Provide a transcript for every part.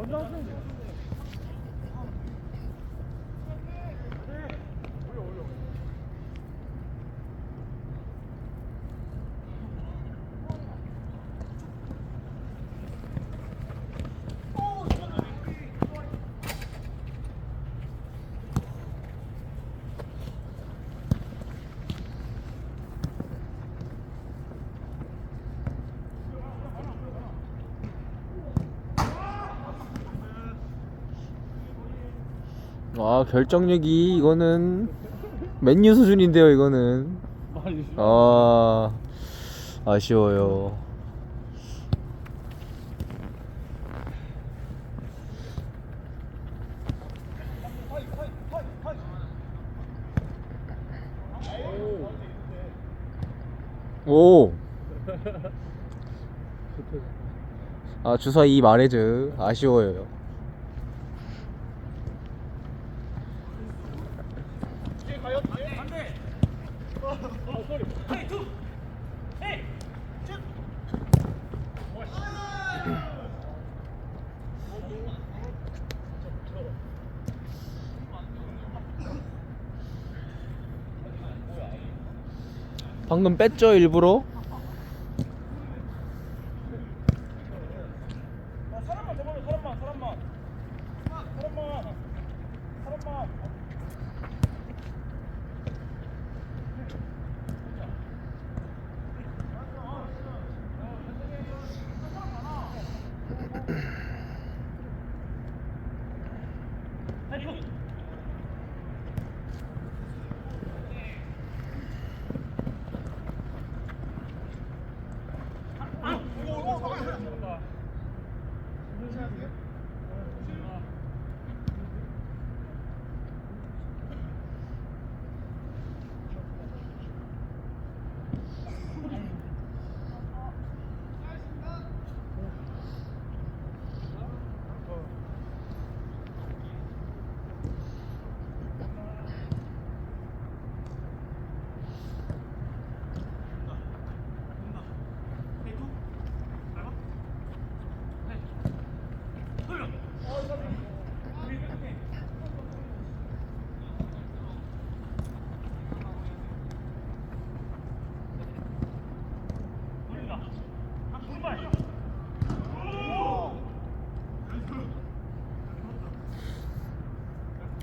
Ondan sonra 아 결정력이 이거는 맨유 수준인데요 이거는. 아 아쉬워요. 오. 아 주사 2 말해줘. 아쉬워요 방금 뺐죠 일부러? 사람만 잡아요 사람만 사람만 사람만 사람만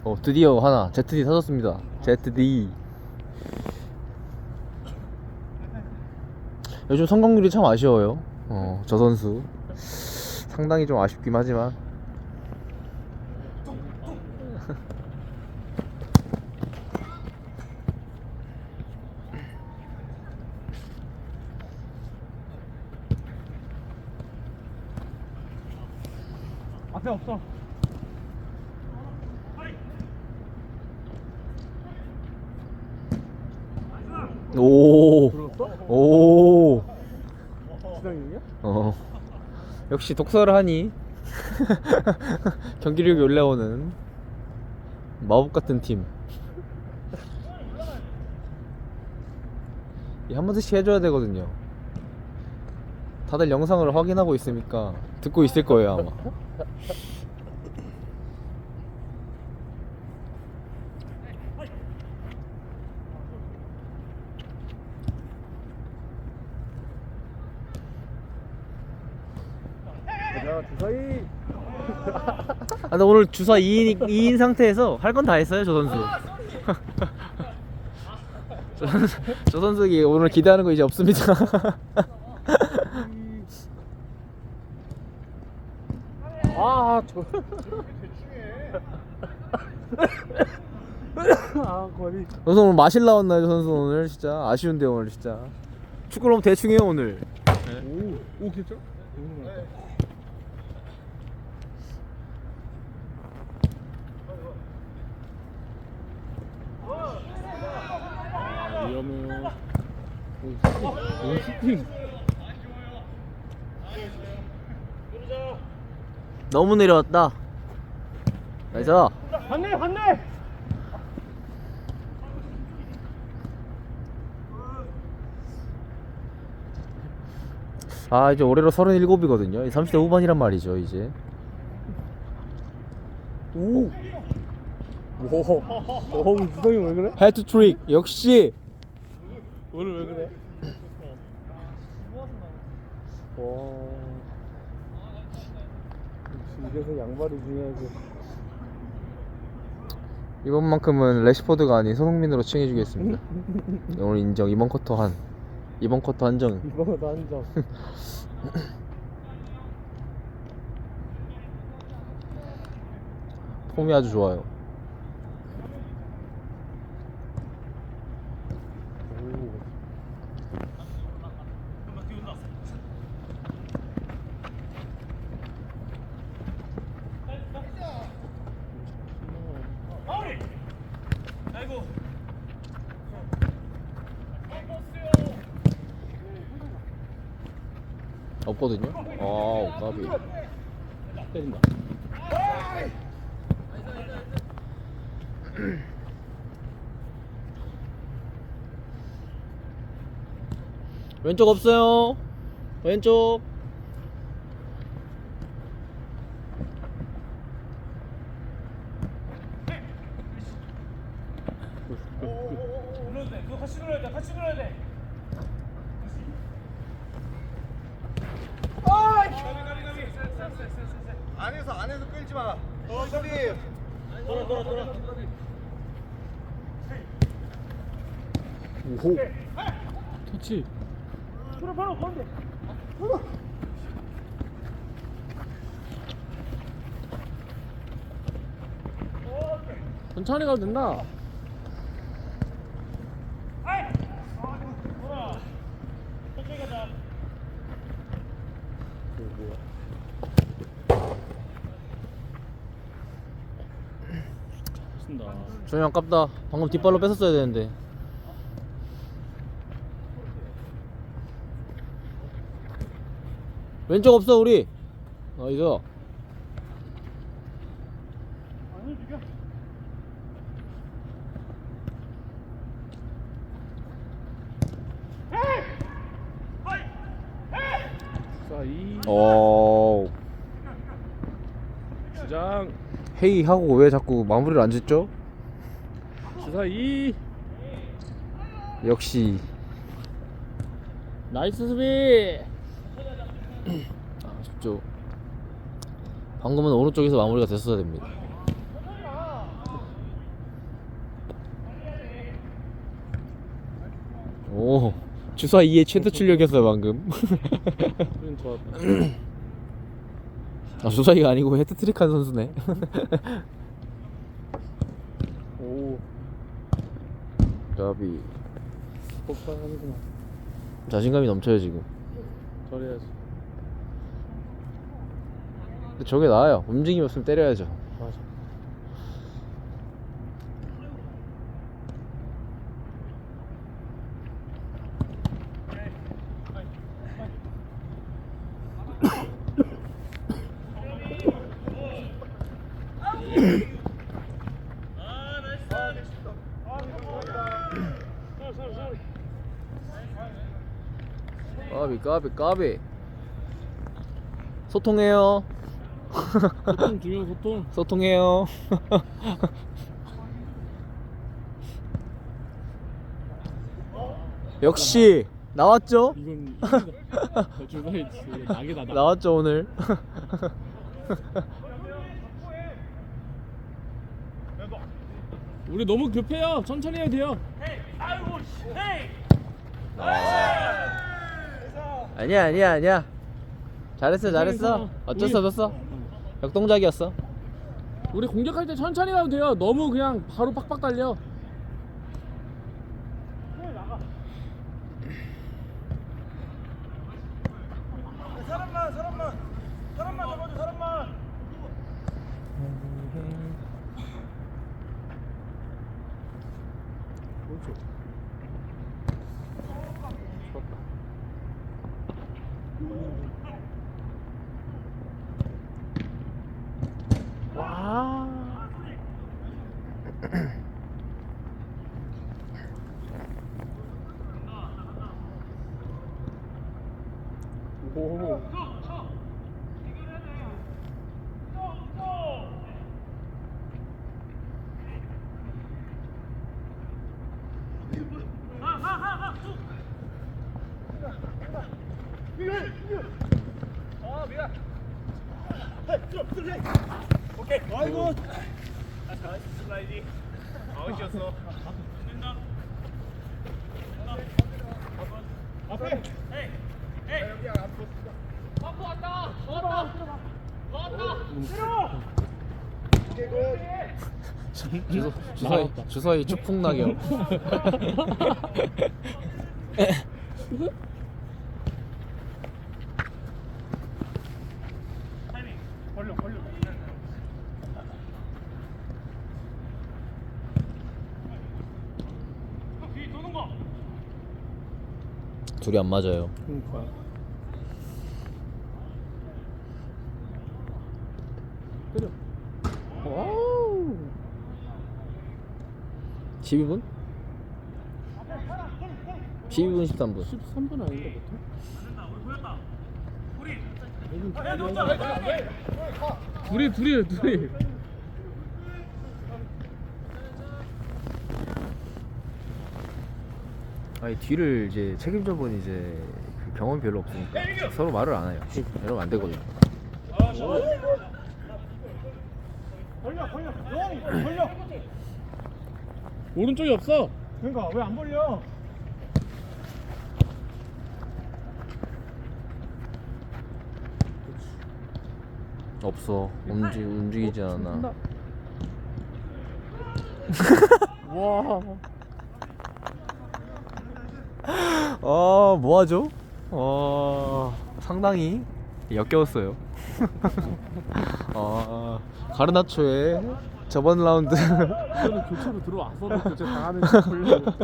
어 드디어 하나 ZD 사줬습니다. ZD 요즘 성공률이 참 아쉬워요. 어 저 선수 상당히 좀 아쉽긴 하지만 앞에 없어 오. 오. 지상이냐? 어. 역시 독서를 하니 경기력이 올라오는 마법 같은 팀. 이한 번씩 해줘야 되거든요. 다들 영상을 확인하고 있으니까 듣고 있을 거예요 아마. 자 주사위 아, 근데 오늘 주사 2인, 2인 상태에서 할 건 다 했어요, 저 선수. 저, 선수 저 선수에게 오늘 기대하는 거 이제 없습니다. 아 저 아 거리 저 선수 오늘 마실 나왔나요, 저 선수 오늘? 진짜 아쉬운데 오늘 진짜. 축구를 너무 대충 해요, 오늘. 오 오 괜찮아? 아, 위험해요. 오, 슈팅. 너무 내려왔다. 나이스. 반대 반대. 아, 이제 올해로 37이거든요. 30대 후반이란 말이죠, 이제. 오. 오. 오, 주성이 왜 그래? 헤드 트릭 역시 오늘 왜 그래? 와. 역시 이래서 양발이 중요하지. 이번만큼은 레시포드가 아닌 손흥민으로 칭해주겠습니다. 오늘 인정 이번 쿼터 한 이번 쿼터 한정. 이번에도 한 점. 폼이 아주 좋아요. 오. 없거든요. 아, 까비. 때린다. 왼쪽 없어요. 왼쪽. 눌러도 돼. 그거 같이 눌러야 돼. 같이 눌러야 돼. 안에서 안에서 끌지 마. 어, 소리. 돌아 돌아 돌아. 오. 터치. 돌아 바로 건데. 가도 된다. 돌아. 천천히. 이거 뭐야? 쓴다. 조용 아깝다. 방금 뒷발로 뺏었어야 되는데. 왼쪽 없어 우리. 나이스. 사이 어. 주장 회의하고 왜 자꾸 마무리를 안 짓죠? 주사이 역시 나이스 수비. 아쉽죠. 방금은 오른쪽에서 마무리가 됐어야 됩니다. 오 주사 2의 최대 출력이었어요 방금. 좋았다. 아 주사위가 아니고 헤트트릭한 선수네. 오. 까비 폭발하는구나. 자신감이 넘쳐요 지금. 저래야지. 근데 저게 나아요. 움직임이 없으면 때려야죠. 맞아. 까비 까비 까비. 소통해요. 소통 중요 소통. 소통해요. 역시 나왔죠? 이건 주사이 낙이다. 나. 나왔죠 오늘. 우리 너무 급해요. 천천히 해야 돼요. 헤이. 아니야 아니야 아니야. 잘했어 잘했어. 어쩔 수 없었어. 역동작이었어. 우리 공격할 때 천천히 가도 돼요. 너무 그냥 바로 빡빡 달려. 사람만 사람만 잡아줘 사람만. 와. 오. 오케이. 아이고. 슬라이딩 아웃이었어 앞에. 에이 에이 주소, 주사위 주사위 추풍 낙엽. 타이밍 벌려 벌려 뒤 도는 거 둘이 안 맞아요. 그러니까. 때려. 와우. 12분? 12분 13분. 13분 아닌가 보통? 놓자 둘이 둘이 둘이. 아니 뒤를 이제 책임져 본 이제 그 경험이 별로 없으니까 서로 말을 안 해요. 이러면 안 되거든요. 벌려 벌려 노홍이 벌려 오른쪽이 없어. 그러니까 왜 안 벌려 없어. 움직 움직이지 않아. 와. 아, 뭐 하죠? 어, 상당히 역겨웠어요. 아, 가르나초의 저번 라운드 저는 교체로 들어와서도 교체 당하는 줄 보려고. 아,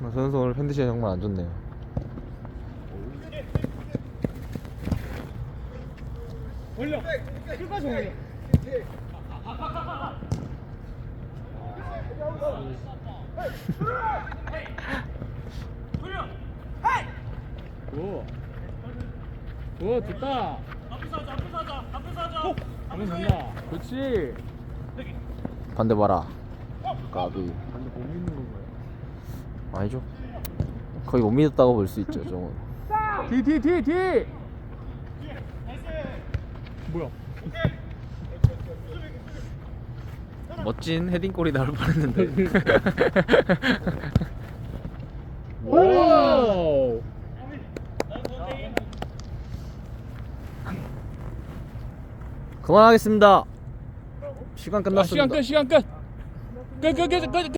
저 선수 오늘 팬디션 정말 안 좋네요. 벌려 끝까지 벌려 오. 오 됐다. 앞에서 하자 앞에서 하자 앞에서 하자 가면 된다. 그렇지. 반대 봐라. 까비. 반대 못 믿는 건가요? 아니죠. 거의 못 믿었다고 볼 수 있죠, 저건. 뒤 뒤 뒤 뒤. 뭐야? 멋진 헤딩골이 나올 뻔했는데. 와우. 그만하겠습니다. 시간 아, 끝났습니다. 시간 끝 시간 끝. 끝 끝 끝 끝.